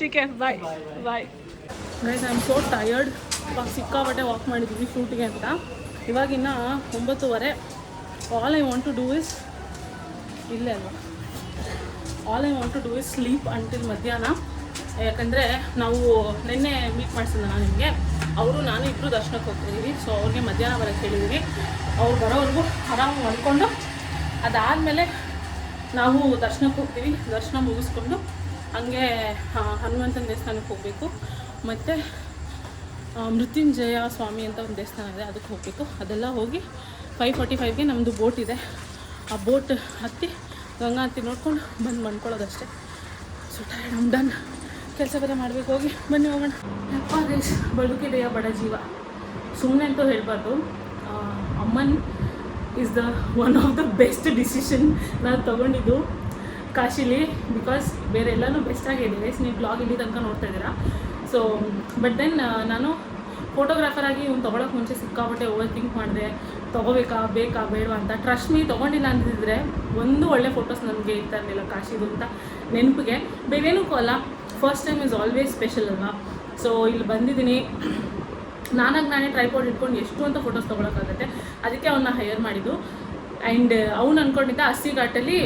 ठीक है bye bye guys I am so tired ಇವಾಗ ಸಿಕ್ಕಾಪಟ್ಟೆ ವಾಕ್ ಮಾಡಿದ್ದೀವಿ ಶೂಟಿಗೆ ಅಂತ ಇವಾಗಿನ್ನ ಒಂಬತ್ತುವರೆ all I want to do is ಇಲ್ಲೇ ಅಲ್ವಾ all I want to do is sleep until ಮಧ್ಯಾಹ್ನ ಯಾಕಂದರೆ ನಾವು ನಿನ್ನೆ ಮೀಟ್ ಮಾಡಿಸಿದ್ದ ನಾನು ನಿಮಗೆ, ಅವರು ನಾನು ಇಬ್ಬರು ದರ್ಶನಕ್ಕೆ ಹೋಗ್ತಿದ್ದೀವಿ ಸೊ ಅವ್ರಿಗೆ ಮಧ್ಯಾಹ್ನ ಬರೋಕ್ಕೆ ಹೇಳಿದ್ದೀವಿ ಅವ್ರು ಬರೋವರೆಗೂ ಆರಾಮಾಗಿ ಮಾಡಿಕೊಂಡು ಅದಾದಮೇಲೆ ನಾವು ದರ್ಶನಕ್ಕೆ ಹೋಗ್ತೀವಿ. ದರ್ಶನ ಮುಗಿಸ್ಕೊಂಡು ಹಂಗೆ ಹನುಮಂತನ ದೇವಸ್ಥಾನಕ್ಕೆ ಹೋಗಬೇಕು. ಮತ್ತು ಮೃತ್ಯುಂಜಯ ಸ್ವಾಮಿ ಅಂತ ಒಂದು ದೇವಸ್ಥಾನ ಇದೆ, ಅದಕ್ಕೆ ಹೋಗಬೇಕು. ಅದೆಲ್ಲ ಹೋಗಿ ಫೈವ್ ಫಾರ್ಟಿ ಫೈವ್ಗೆ ನಮ್ಮದು ಬೋಟ್ ಇದೆ. ಆ ಬೋಟ್ ಹತ್ತಿ ಗಂಗಾ ಹತ್ತಿ ನೋಡ್ಕೊಂಡು ಬಂದು ಮಾಡ್ಕೊಳ್ಳೋದಷ್ಟೇ ಸೊ ಟೈರ್ಡ್ ಡನ್ ಕೆಲಸ ಬೇರೆ ಮಾಡಬೇಕು, ಹೋಗಿ, ಬನ್ನಿ ಹೋಗೋಣ. ಯಪ್ಪ ಗೈಸ್ ಬದುಕಿದೆಯಾ ಬಡ ಜೀವ. ಸುಮ್ಮನೆ ಅಂತೂ ಹೇಳ್ಬಾರ್ದು. Aman is the one of the best decision ನಾನು ತೊಗೊಂಡಿದ್ದು ಕಾಶಿಲಿ ಬಿಕಾಸ್ ಬೇರೆ ಎಲ್ಲನೂ ಬೆಸ್ಟ್ ಆಗಿದೆ ಗೈಸ್ ನೀವು ಬ್ಲಾಗ್ ಇಲ್ಲಿ ತನಕ ನೋಡ್ತಾ ಇದ್ದೀರಾ? ಸೊ ಬಟ್ ದೆನ್ ನಾನು ಫೋಟೋಗ್ರಾಫರ್ ಆಗಿ ಇವ್ನು ತೊಗೊಳಕ್ಕೆ ಮುಂಚೆ ಸಿಕ್ಕಾಪಟ್ಟೆ ಓವರ್ ಥಿಂಕ್ ಮಾಡಿದೆ. ತೊಗೋಬೇಕಾ, ಬೇಕಾ, ಬೇಡವಾ ಅಂತ. ಟ್ರಸ್ಟ್ ಮೀ ತೊಗೊಂಡಿಲ್ಲ ಅಂತಿದ್ರೆ ಒಂದು ಒಳ್ಳೆ ಫೋಟೋಸ್ ನನಗೆ ಇರ್ತಾ ಇರಲಿಲ್ಲ ಕಾಶಿದು ಅಂತ ನೆನಪಿಗೆ. ಬೇರೇನಕ್ಕೂ ಅಲ್ಲ. First time is always special ಅಲ್ವಾ? ಸೊ ಇಲ್ಲಿ ಬಂದಿದ್ದೀನಿ. ನಾನಾಗಿ ನಾನೇ ಟ್ರೈಪಾಡ್ ಇಟ್ಕೊಂಡು ಎಷ್ಟು ಅಂತ ಫೋಟೋಸ್ ತೊಗೊಳಕ್ಕಾಗತ್ತೆ. ಅದಕ್ಕೆ ಅವನ್ನ ಹೈಯರ್ ಮಾಡಿದ್ದು. ಆ್ಯಂಡ್ ಅವ್ನು ಅಂದ್ಕೊಂಡಿದ್ದ ಹಸಿ ಘಾಟಲ್ಲಿ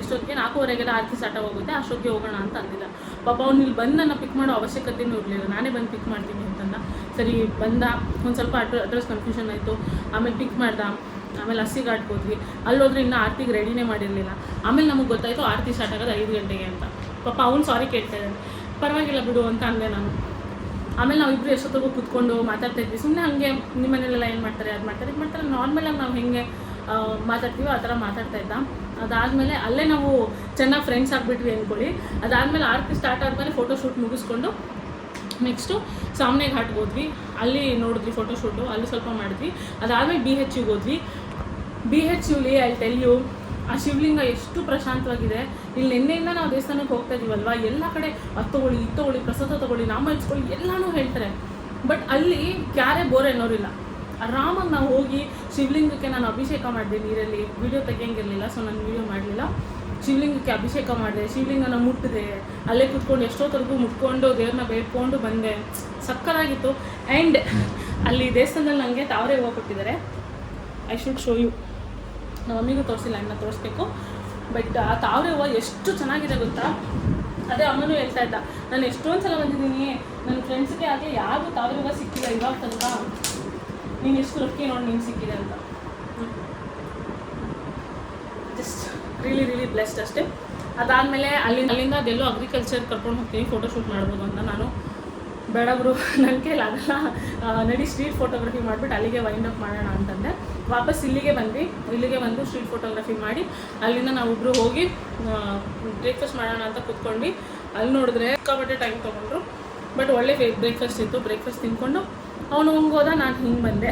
ಎಷ್ಟೊತ್ತಿಗೆ ನಾಲ್ಕೂವರೆಗೆಲ್ಲ ಆರತಿ ಸ್ಟಾರ್ಟ್ ಹೋಗುತ್ತೆ ಅಷ್ಟೊತ್ತಿಗೆ ಹೋಗೋಣ ಅಂತ ಅಂದಿಲ್ಲ. ಪಾಪ ಅವ್ನು ಇಲ್ಲಿ ಬಂದು ನನ್ನ ಪಿಕ್ ಮಾಡೋ ಅವಶ್ಯಕತೆಯೂ ಇರಲಿಲ್ಲ. ನಾನೇ ಬಂದು ಪಿಕ್ ಮಾಡ್ತೀನಿ ಅಂತಂದ. ಸರಿ, ಬಂದ. ಒಂದು ಸ್ವಲ್ಪ ಅಡ್ರ ಅಡ್ರೆಸ್ ಕನ್ಫ್ಯೂಷನ್ ಆಯಿತು. ಆಮೇಲೆ ಪಿಕ್ ಮಾಡ್ದ. ಆಮೇಲೆ ಹಸಿ ಘಾಟ್ಗೆ ಹೋದ್ವಿ. ಅಲ್ಲಿ ಹೋದ್ರೆ ಇನ್ನೂ ಆರತಿಗೆ ರೆಡಿನೇ ಮಾಡಿರಲಿಲ್ಲ. ಆಮೇಲೆ ನಮಗೆ ಗೊತ್ತಾಯಿತು ಆರ್ತಿ ಸ್ಟಾರ್ಟ್ ಆಗೋದು ಐದು ಗಂಟೆಗೆ ಅಂತ. ಪಾಪ ಅವ್ನು ಸಾರಿ ಕೇಳ್ತಾ ಇದ್ದಾನೆ. ಪರವಾಗಿಲ್ಲ ಬಿಡು ಅಂತ ಅಂದೆ ನಾನು. ಆಮೇಲೆ ನಾವು ಇಬ್ಬರು ಎಷ್ಟೊತ್ತಿಗೂ ಕೂತ್ಕೊಂಡು ಮಾತಾಡ್ತಾ ಇದ್ವಿ. ಸುಮ್ಮನೆ ಹಾಗೆ ನಿಮ್ಮ ಮನೇಲೆಲ್ಲ ಏನು ಮಾಡ್ತಾರೆ, ಅದು ಮಾಡ್ತಾರೆ, ಇದು ಮಾಡ್ತಾರೆ. ನಾರ್ಮಲಾಗಿ ನಾವು ಹೆಂಗೆ ಮಾತಾಡ್ತೀವೋ ಆ ಥರ ಮಾತಾಡ್ತಾ ಇದ್ದ. ಅದಾದಮೇಲೆ ಅಲ್ಲೇ ನಾವು ಚೆನ್ನಾಗಿ ಫ್ರೆಂಡ್ಸ್ ಆಗಿಬಿಟ್ವಿ ಅಂದ್ಕೊಳ್ಳಿ ಅದಾದಮೇಲೆ ಆರತಿ ಸ್ಟಾರ್ಟ್ ಆದಮೇಲೆ ಫೋಟೋಶೂಟ್ ಮುಗಿಸ್ಕೊಂಡು ನೆಕ್ಸ್ಟು ಸಾಮ್ನೆ ಘಾಟ್ಗೆ ಹೋದ್ವಿ. ಅಲ್ಲಿ ನೋಡಿದ್ವಿ ಫೋಟೋಶೂಟು ಅಲ್ಲಿ ಸ್ವಲ್ಪ ಮಾಡಿದ್ವಿ. ಅದಾದಮೇಲೆ ಬಿ ಹೆಚ್ಗೆ ಹೋದ್ವಿ. ಬಿ ಹೆಚ್ ಯುಲಿ ಐ ಟೆಲ್ ಯು ಆ ಶಿವಲಿಂಗ ಎಷ್ಟು ಪ್ರಶಾಂತವಾಗಿದೆ. ಇಲ್ಲಿ ನಿನ್ನೆಯಿಂದ ನಾವು ದೇವಸ್ಥಾನಕ್ಕೆ ಹೋಗ್ತಾ ಇದೀವಲ್ವಾ? ಎಲ್ಲ ಕಡೆ ಅದು ತಗೊಳ್ಳಿ ಇದು ತಗೊಳ್ಳಿ ಪ್ರಸಾದ ತಗೊಳ್ಳಿ ನಾಮ ಹಚ್ಕೊಳ್ಳಿ, ಎಲ್ಲನೂ ಹೇಳ್ತಾರೆ. ಬಟ್ ಅಲ್ಲಿ ಕ್ಯಾರೆ ಬೋರ್ ಅನ್ನೋರಿಲ್ಲ. ಆರಾಮಾಗಿ ನಾವು ಹೋಗಿ ಶಿವಲಿಂಗಕ್ಕೆ ನಾನು ಅಭಿಷೇಕ ಮಾಡಿದೆ ನೀರಲ್ಲಿ. ವಿಡಿಯೋ ತೆಗಿಯಂಗಿರಲಿಲ್ಲ ಸೊ ನಾನು ವಿಡಿಯೋ ಮಾಡಲಿಲ್ಲ. ಶಿವಲಿಂಗಕ್ಕೆ ಅಭಿಷೇಕ ಮಾಡಿದೆ, ಶಿವಲಿಂಗನ ಮುಟ್ಟಿದೆ ಅಲ್ಲೇ ಕುತ್ಕೊಂಡು ಎಷ್ಟೊತ್ತರೆಗೂ ಮುಟ್ಕೊಂಡು ದೇವ್ರನ್ನ ಬೇಡ್ಕೊಂಡು ಬಂದೆ. ಸಕ್ಕರಾಗಿತ್ತು ಆ್ಯಂಡ್ ಅಲ್ಲಿ ದೇವಸ್ಥಾನದಲ್ಲಿ ನನಗೆ ತಾವರೆ ಹೂವು ಕೊಟ್ಟಿದ್ದಾರೆ. ಐ ಶುಡ್ ಶೋ ಯು ನಮ್ಮ ಮಮ್ಮಿಗೂ ತೋರಿಸಿಲ್ಲ, ಅಣ್ಣ ತೋರಿಸ್ಬೇಕು. ಬಟ್ ಆ ತಾವರೆ ಹೂವು ಎಷ್ಟು ಚೆನ್ನಾಗಿದೆ ಗೊತ್ತಾ? ಅದೇ ಅಮ್ಮನೂ ಹೇಳ್ತಾ ಇದ್ದ, ನಾನು ಎಷ್ಟೊಂದು ಸಲ ಬಂದಿದ್ದೀನಿ, ನನ್ನ ಫ್ರೆಂಡ್ಸ್ಗೆ ಆಗಲಿ ಯಾರಿಗೂ ತಾವರೆ ಹೂವು ಸಿಕ್ಕಿಲ್ಲ ಇವಾಗ ತನಕ. ನೀನು ಎಷ್ಟು ಲಕ್ಕಿ ನೋಡಿ ನೀನು ಸಿಕ್ಕಿದೆ ಅಂತ. ಜಸ್ಟ್ ರಿಲಿ ರಿಲಿ ಬ್ಲೆಸ್ಡ್ ಅಷ್ಟೇ. ಅದಾದಮೇಲೆ ಅಲ್ಲಿ ಅಲ್ಲಿಂದ ಅದೆಲ್ಲೋ ಅಗ್ರಿಕಲ್ಚರ್ ಕರ್ಕೊಂಡು ಹೋಗ್ತೀನಿ ಫೋಟೋಶೂಟ್ ಮಾಡ್ಬೋದು ಅಂತ ನಾನು. ಬೇಡ ಬ್ರೋ ನನ್ನ ಕೈಲಿ ಆಗಲ್ಲ. ನಡಿ ಸ್ಟ್ರೀಟ್ ಫೋಟೋಗ್ರಫಿ ಮಾಡಿಬಿಟ್ಟು ಅಲ್ಲಿಗೆ ವೈಂಡ್ ಅಪ್ ಮಾಡೋಣ ಅಂತಂದೆ. ವಾಪಸ್ ಇಲ್ಲಿಗೆ ಬಂದ್ವಿ. ಇಲ್ಲಿಗೆ ಬಂದು ಸ್ಟ್ರೀಟ್ ಫೋಟೋಗ್ರಫಿ ಮಾಡಿ, ಅಲ್ಲಿಂದ ನಾವಿಬ್ಬರು ಹೋಗಿ ಬ್ರೇಕ್ಫಾಸ್ಟ್ ಮಾಡೋಣ ಅಂತ ಕೂತ್ಕೊಂಡ್ವಿ. ಅಲ್ಲಿ ನೋಡಿದ್ರೆ ಸಿಕ್ಕಾಪಟ್ಟೆ ಟೈಮ್ ತೊಗೊಂಡ್ರು. ಬಟ್ ಒಳ್ಳೆ ಬ್ರೇಕ್ಫಾಸ್ಟ್ ಇತ್ತು. ಬ್ರೇಕ್ಫಾಸ್ಟ್ ತಿಂದ್ಕೊಂಡು ಅವನು ಹಂಗೆ ಹೋದ, ನಾನು ಹಿಂಗೆ ಬಂದೆ.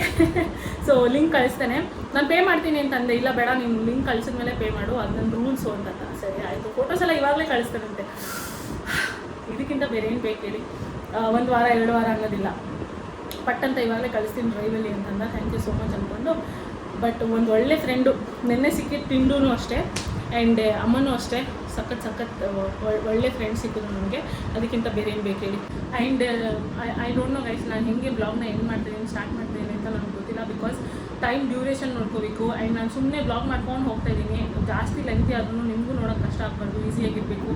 ಸೊ ಲಿಂಕ್ ಕಳಿಸ್ತೇನೆ. ನಾನು ಪೇ ಮಾಡ್ತೀನಿ ಅಂತಂದೆ. ಇಲ್ಲ, ಬೇಡ, ನೀನು ಲಿಂಕ್ ಕಳಿಸಿದ ಮೇಲೆ ಪೇ ಮಾಡು. ಅದು ನನ್ನ ರೂಲ್ಸು ಅಂತ. ಸರಿ, ಆಯಿತು. ಫೋಟೋಸ್ ಎಲ್ಲ ಇವಾಗಲೇ ಕಳಿಸ್ತೇನಂತೆ. ಇದಕ್ಕಿಂತ ಬೇರೆ ಏನು ಬೇಕು ಹೇಳಿ? ಒಂದು ವಾರ, ಎರಡು ವಾರ ಅನ್ನೋದಿಲ್ಲ. ಪಟ್ ಅಂತ ಇವಾಗಲೇ ಕಳಿಸ್ತೀನಿ ಡ್ರೈವಲ್ಲಿ ಅಂತಂದ. ಥ್ಯಾಂಕ್ ಯು ಸೋ ಮಚ್ ಅಂದ್ಕೊಂಡು ಬಟ್ ಒಂದು ಒಳ್ಳೆ ಫ್ರೆಂಡು ನೆನ್ನೆ ಸಿಕ್ಕಿದ ತಿಂಡೂ ಅಷ್ಟೇ ಆ್ಯಂಡ್ ಅಮ್ಮನೂ ಅಷ್ಟೇ, ಸಖತ್ ಸಖತ್ ಒಳ್ಳೆ ಫ್ರೆಂಡ್ ಸಿಕ್ಕಿದ್ರು ನನಗೆ ಅದಕ್ಕಿಂತ ಬೇರೆ ಏನು ಬೇಕು ಹೇಳಿ. And I don't know guys ನಾನು ಹೆಂಗೆ ಬ್ಲಾಗ್ನ ಏನು ಮಾಡ್ತೀನಿ ಸ್ಟಾರ್ಟ್ ಮಾಡ್ತೀನಿ ಅಂತ ನನಗೆ ಗೊತ್ತಿಲ್ಲ ಬಿಕಾಸ್ ಟೈಮ್ ಡ್ಯೂರೇಷನ್ ನೋಡ್ಕೋಬೇಕು. ಆ್ಯಂಡ್ ನಾನು ಸುಮ್ಮನೆ ಬ್ಲಾಗ್ ಮಾಡ್ಕೊಂಡು ಹೋಗ್ತಾ ಇದ್ದೀನಿ. ಜಾಸ್ತಿ ಲೆಂತಿ ಆದ್ರೂ ನಿಮಗೂ ನೋಡೋಕೆ ಕಷ್ಟ ಆಗಬಾರ್ದು ಈಸಿಯಾಗಿರಬೇಕು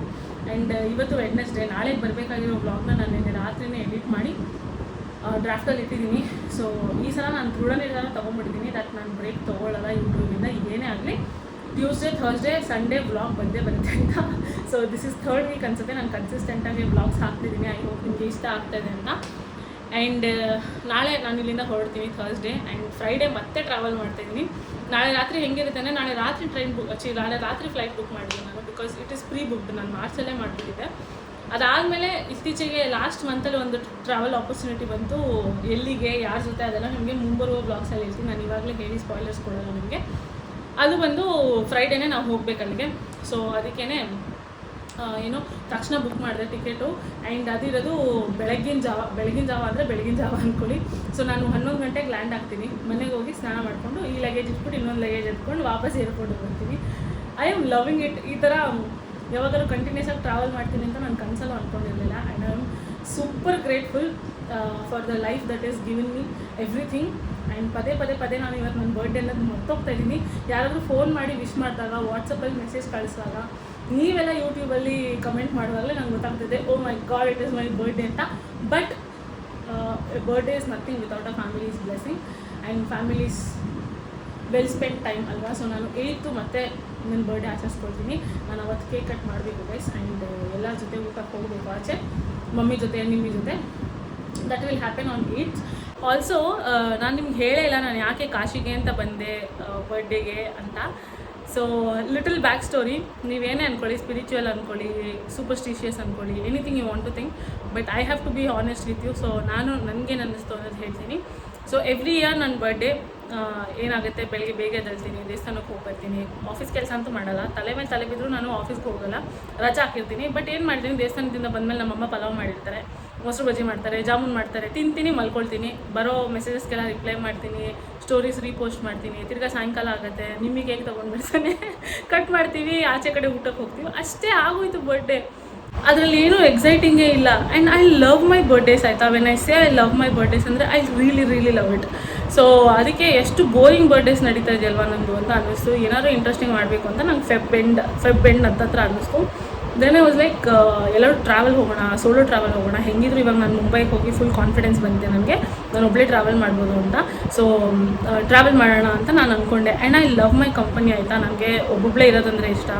ಆ್ಯಂಡ್ ಇವತ್ತು ವೆಡ್ನೆಸ್ಡೇ ನಾಳೆಗೆ ಬರಬೇಕಾಗಿರೋ ಬ್ಲಾಗ್ನ ನಾನು ನಿನ್ನೆ ರಾತ್ರಿನೇ ಎಡಿಟ್ ಮಾಡಿ ಡ್ರಾಫ್ಟಲ್ಲಿ ಇಟ್ಟಿದ್ದೀನಿ. ಸೊ ಈ ಸಲ ನಾನು ದೃಢ ನಿರ್ಧಾರ ತೊಗೊಂಡ್ಬಿಟ್ಟಿದ್ದೀನಿ. ದಟ್ ನಾನು ಬ್ರೇಕ್ ತೊಗೊಳ್ಳಲ್ಲ ಯೂಟ್ಯೂಬಿಂದ ಏನೇ ಆಗಲಿ. ಟ್ಯೂಸ್ಡೇ ಥರ್ಸ್ಡೇ ಸಂಡೇ ಬ್ಲಾಗ್ ಬಂದೇ ಬರುತ್ತೆ ಅಂತ. So this is third week ಅನ್ಸುತ್ತೆ. ನಾನು ಕನ್ಸಿಸ್ಟೆಂಟಾಗಿ ಬ್ಲಾಗ್ಸ್ ಹಾಕ್ತಿದ್ದೀನಿ. ಐ ಹೋಪ್ ನಿಮಗೆ ಇಷ್ಟ ಆಗ್ತಾ ಇದೆ ಅಂತ. ಆ್ಯಂಡ್ ನಾಳೆ ನಾನು ಇಲ್ಲಿಂದ ಹೊರಡ್ತೀನಿ ಥರ್ಸ್ಡೇ ಆ್ಯಂಡ್ ಫ್ರೈಡೇ ಮತ್ತೆ ಟ್ರಾವೆಲ್ ಮಾಡ್ತಾಯಿದ್ದೀನಿ ನಾಳೆ ರಾತ್ರಿ ಹೆಂಗಿರುತ್ತೆ ಅಂದರೆ ನಾಳೆ ರಾತ್ರಿ ಟ್ರೈನ್ ಬುಕ್ ಅಚ್ಚಿ ನಾಳೆ ರಾತ್ರಿ ಫ್ಲೈಟ್ ಬುಕ್ ಮಾಡಿದೆ ನಾನು because it is pre booked ನಾನು ಮಾರ್ಚಲ್ಲೇ ಮಾಡಿಬಿಟ್ಟಿದ್ದೆ. ಅದಾದಮೇಲೆ ಇತ್ತೀಚೆಗೆ ಲಾಸ್ಟ್ ಮಂತಲ್ಲಿ ಒಂದು ಟ್ರಾವೆಲ್ ಆಪರ್ಚುನಿಟಿ ಬಂತು ಎಲ್ಲಿಗೆ, ಯಾರ ಜೊತೆ ಅದೆಲ್ಲ ನಿಮಗೆ ಮುಂಬರುವ ಬ್ಲಾಗ್ಸಲ್ಲಿ ಹೇಳ್ತೀನಿ. ನಾನು ಇವಾಗಲೇ ಹೇಳಿ ಸ್ಪಾಯ್ಲರ್ಸ್ ಕೊಡೋಲ್ಲ ನಿಮಗೆ. ಅದು ಬಂದು ಫ್ರೈಡೇನೇ ನಾವು ಹೋಗಬೇಕಲ್ಲಿಗೆ ಸೊ ಅದಕ್ಕೇ ಏನು, ತಕ್ಷಣ ಬುಕ್ ಮಾಡಿದೆ ಟಿಕೆಟು. ಆ್ಯಂಡ್ ಅದಿರೋದು ಬೆಳಗ್ಗಿನ ಜಾವ, ಬೆಳಗಿನ ಜಾವ ಅಂದರೆ ಬೆಳಗಿನ ಜಾವ ಅಂದ್ಕೊಳ್ಳಿ ಸೊ ನಾನು ಹನ್ನೊಂದು ಗಂಟೆಗೆ ಲ್ಯಾಂಡ್ ಆಗ್ತೀನಿ ಮನೆಗೆ ಹೋಗಿ ಸ್ನಾನ ಮಾಡಿಕೊಂಡು ಈ ಲಗೇಜ್ ಇಟ್ಬಿಟ್ಟು ಇನ್ನೊಂದು ಲಗೇಜ್ ಎತ್ಕೊಂಡು ವಾಪಸ್ ಏರ್ಪೋರ್ಟಿಗೆ ಬರ್ತೀನಿ. ಐ ಆಮ್ ಲವಿಂಗ್ ಇಟ್ ಈ ಥರ ಯಾವಾಗಲೂ ಕಂಟಿನ್ಯೂಸ್ ಆಗಿ ಟ್ರಾವೆಲ್ ಮಾಡ್ತೀನಿ ಅಂತ ನಾನು ಕನಸಲ್ಲೂ ಅಂದ್ಕೊಂಡಿರಲಿಲ್ಲ and I am super grateful for the life that is given me everything and ಪದೇ ಪದೇ ಪದೇ ನಾನು ಇವತ್ತು ನನ್ನ ಬರ್ಡೇ ಅನ್ನೋದು ಮರ್ತೋಗ್ತಾ ಇದ್ದೀನಿ. ಯಾರಾದರೂ ಫೋನ್ ಮಾಡಿ ವಿಶ್ ಮಾಡಿದಾಗ ವಾಟ್ಸಪ್ಪಲ್ಲಿ ಮೆಸೇಜ್ ಕಳಿಸಿದಾಗ ನೀವೆಲ್ಲ ಯೂಟ್ಯೂಬಲ್ಲಿ ಕಮೆಂಟ್ ಮಾಡುವಾಗಲೇ ನಂಗೆ ಗೊತ್ತಾಗ್ತಿದೆ ಓ my God it is my birthday ಅಂತ. But birthday is nothing without a family's blessing and family's well spend time ಅಲ್ವಾ? ಸೊ ನಾನು ಏಯ್ತು ಮತ್ತೆ ನನ್ನ ಬರ್ಡೇ ಆಚರಿಸ್ಕೊಳ್ತೀನಿ. ನಾನು ಅವತ್ತು ಕೇಕ್ ಕಟ್ ಮಾಡಬೇಕು ಗೈಸ್ ಆ್ಯಂಡ್ ಎಲ್ಲ ಜೊತೆ ಊಟಕ್ಕೆ ಹೋಗಬೇಕು ಆಚೆ. ಮಮ್ಮಿ ಜೊತೆ, ನಿಮ್ಮ ಜೊತೆ. That will happen on eight also ನಾನು ನಿಮ್ಗೆ ಹೇಳೇ ಇಲ್ಲ, ನಾನು ಯಾಕೆ ಕಾಶಿಗೆ ಅಂತ ಬಂದೆ ಬರ್ಡೇಗೆ ಅಂತ. ಸೊ ಲಿಟಲ್ ಬ್ಯಾಕ್ ಸ್ಟೋರಿ ನೀವೇನೇ ಅಂದ್ಕೊಳ್ಳಿ ಸ್ಪಿರಿಚುವಲ್ ಅಂದ್ಕೊಳ್ಳಿ ಸೂಪರ್ಸ್ಟಿಷಿಯಸ್ ಅಂದ್ಕೊಳ್ಳಿ anything you want to think but I have to be honest with you so ನಾನು ನನಗೇನು ಅನ್ನಿಸ್ತು ಅನ್ನೋದು ಹೇಳ್ತೀನಿ. ಸೊ ಎವ್ರಿ ಇಯರ್ ನನ್ನ ಬರ್ಡೇ ಏನಾಗುತ್ತೆ? ಬೆಳಗ್ಗೆ ಬೇಗ ಎದ್ದೇಳ್ತೀನಿ ದೇವಸ್ಥಾನಕ್ಕೆ ಹೋಗಿ ಬರ್ತೀನಿ. ಆಫೀಸ್ ಕೆಲಸ ಅಂತೂ ಮಾಡಲ್ಲ. ತಲೆ ಮೇಲೆ ತಲೆ ಬಿದ್ದರೂ ನಾನು ಆಫೀಸ್ಗೆ ಹೋಗಲ್ಲ. ರಜಾ ಹಾಕಿರ್ತೀನಿ. ಬಟ್ ಏನು ಮಾಡ್ತೀನಿ? ದೇವಸ್ಥಾನದಿಂದ ಬಂದಮೇಲೆ ನಮ್ಮಮ್ಮ ಪಲಾವ್ ಮಾಡಿರ್ತಾರೆ. ಮೊಸರು ಬಜ್ಜಿ ಮಾಡ್ತಾರೆ, ಜಾಮೂನ್ ಮಾಡ್ತಾರೆ, ತಿಂತೀನಿ, ಮಲ್ಕೊಳ್ತೀನಿ. ಬರೋ ಮೆಸೇಜಸ್ಗೆಲ್ಲ ರಿಪ್ಲೈ ಮಾಡ್ತೀನಿ ಸ್ಟೋರೀಸ್ ರೀಪೋಸ್ಟ್ ಮಾಡ್ತೀನಿ. ತಿರ್ಗಾ ಸಾಯಂಕಾಲ ಆಗುತ್ತೆ ನಿಮಗೆ ಹೇಗೆ ತೊಗೊಂಡ್ಬಿಡ್ತಾನೆ ಕಟ್ ಮಾಡ್ತೀವಿ, ಆಚೆ ಕಡೆ ಊಟಕ್ಕೆ ಹೋಗ್ತೀವಿ. ಅಷ್ಟೇ ಆಗೋಯ್ತು ಬರ್ಡೇ ಅದರಲ್ಲಿ ಏನೂ ಎಕ್ಸೈಟಿಂಗೇ ಇಲ್ಲ. And I love my birthdays ಆಯಿತಾ? When I say I love my birthdays ಅಂದರೆ I really really love it so ಅದಕ್ಕೆ ಎಷ್ಟು ಬೋರಿಂಗ್ ಬರ್ಡೇಸ್ ನಡೀತಾ ಇದೆಯಲ್ವಾ ನಂದು ಅಂತ ಅನ್ನಿಸ್ತು. ಏನಾದರೂ ಇಂಟ್ರೆಸ್ಟಿಂಗ್ ಮಾಡಬೇಕು ಅಂತ ನಂಗೆ ಫೆಬ್ ಬೆಂಡ್ ಫೆಬ್ ಬೆಂಡ್ ಅಂತ ಹತ್ರ ಅನ್ನಿಸ್ತು. ದೆನ್ ಐ ವಾಸ್ ಲೈಕ್ ಎಲ್ಲರೂ ಟ್ರಾವೆಲ್ ಹೋಗೋಣ ಸೋಲೋ ಟ್ರಾವೆಲ್ ಹೋಗೋಣ. ಹೆಂಗಿದ್ರು ಇವಾಗ ನಾನು ಮುಂಬೈಗೆ ಹೋಗಿ ಫುಲ್ ಕಾನ್ಫಿಡೆನ್ಸ್ ಬಂದಿದೆ ನನಗೆ. ನಾನು ಒಬ್ಬಳೇ ಟ್ರಾವೆಲ್ ಮಾಡ್ಬೋದು ಅಂತ. ಸೊ ಟ್ರಾವೆಲ್ ಮಾಡೋಣ ಅಂತ ನಾನು ಅಂದ್ಕೊಂಡೆ and I love my company ಆಯಿತಾ? ನನಗೆ ಒಬ್ಬೊಬ್ಬಳೇ ಇರೋದಂದರೆ ಇಷ್ಟ.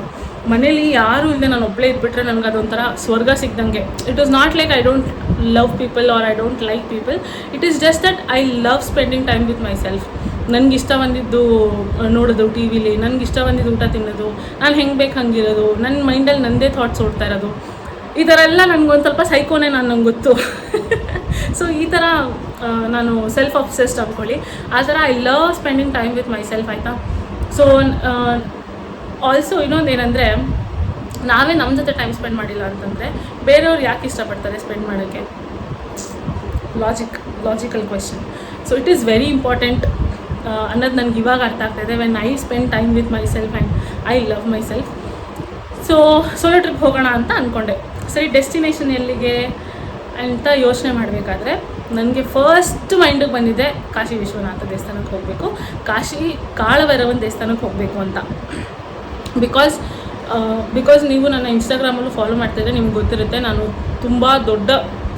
ಮನೇಲಿ ಯಾರೂ ಇಲ್ಲದೆ ನಾನು ಒಬ್ಬಳೇ ಇದ್ಬಿಟ್ರೆ ನನಗೆ ಅದೊಂಥರ ಸ್ವರ್ಗ ಸಿಗ್ದಂಗೆ. It was not like I don't love people or I don't like people it is just that I love spending time with myself ನನಗೆ ಇಷ್ಟ ಬಂದಿದ್ದು ನೋಡೋದು ಟಿ ವಿಲಿ ನನಗೆ ಇಷ್ಟ ಬಂದಿದ್ದು ಊಟ ತಿನ್ನೋದು, ನಾನು ಹೆಂಗೆ ಬೇಕು ಹಂಗಿರೋದು ನನ್ನ ಮೈಂಡಲ್ಲಿ ನನ್ನದೇ ಥಾಟ್ಸ್ ಓಡ್ತಾ ಇರೋದು. ಈ ಥರ ಎಲ್ಲ ನನಗೊಂದು ಸ್ವಲ್ಪ ಸೈಕೋನೇ ನಾನು ನಂಗೆ ಗೊತ್ತು. ಸೊ ಈ ಥರ ನಾನು ಸೆಲ್ಫ್ ಅಬ್ಸೆಸ್ಡ್ ಅಂದ್ಕೊಳ್ಳಿ ಆ ಥರ I love spending time with myself ಆಯಿತಾ ಸೊ ಆಲ್ಸೋ ಇನ್ನೊಂದು ಏನಂದರೆ, ನಾವೇ ನಮ್ಮ ಜೊತೆ ಟೈಮ್ ಸ್ಪೆಂಡ್ ಮಾಡಿಲ್ಲ ಅಂತಂದರೆ, ಬೇರೆಯವ್ರು ಯಾಕೆ ಇಷ್ಟಪಡ್ತಾರೆ ಸ್ಪೆಂಡ್ ಮಾಡೋಕ್ಕೆ? Logic logical question so it is very important ಅನ್ನೋದು ನನಗೆ ಇವಾಗ ಅರ್ಥ ಆಗ್ತಾಯಿದೆ when I spend time with myself and I love myself so solo trip ಹೋಗೋಣ ಅಂತ ಅಂದ್ಕೊಂಡೆ ಸರಿ ಡೆಸ್ಟಿನೇಷನ್ ಎಲ್ಲಿಗೆ ಅಂತ ಯೋಚನೆ ಮಾಡಬೇಕಾದ್ರೆ, ನನಗೆ ಫಸ್ಟ್ ಮೈಂಡಿಗೆ ಬಂದಿದೆ ಕಾಶಿ ವಿಶ್ವನಾಥ ದೇವಸ್ಥಾನಕ್ಕೆ ಹೋಗಬೇಕು. ಕಾಶಿ ಕಾಳಭೈರವನ ದೇವಸ್ಥಾನಕ್ಕೆ ಹೋಗಬೇಕು ಅಂತ. ಬಿಕಾಸ್ ಬಿಕಾಸ್ ನೀವು ನನ್ನ ಇನ್ಸ್ಟಾಗ್ರಾಮಲ್ಲೂ ಫಾಲೋ ಮಾಡ್ತಿದ್ರೆ ನಿಮ್ಗೆ ಗೊತ್ತಿರುತ್ತೆ, ನಾನು ತುಂಬ ದೊಡ್ಡ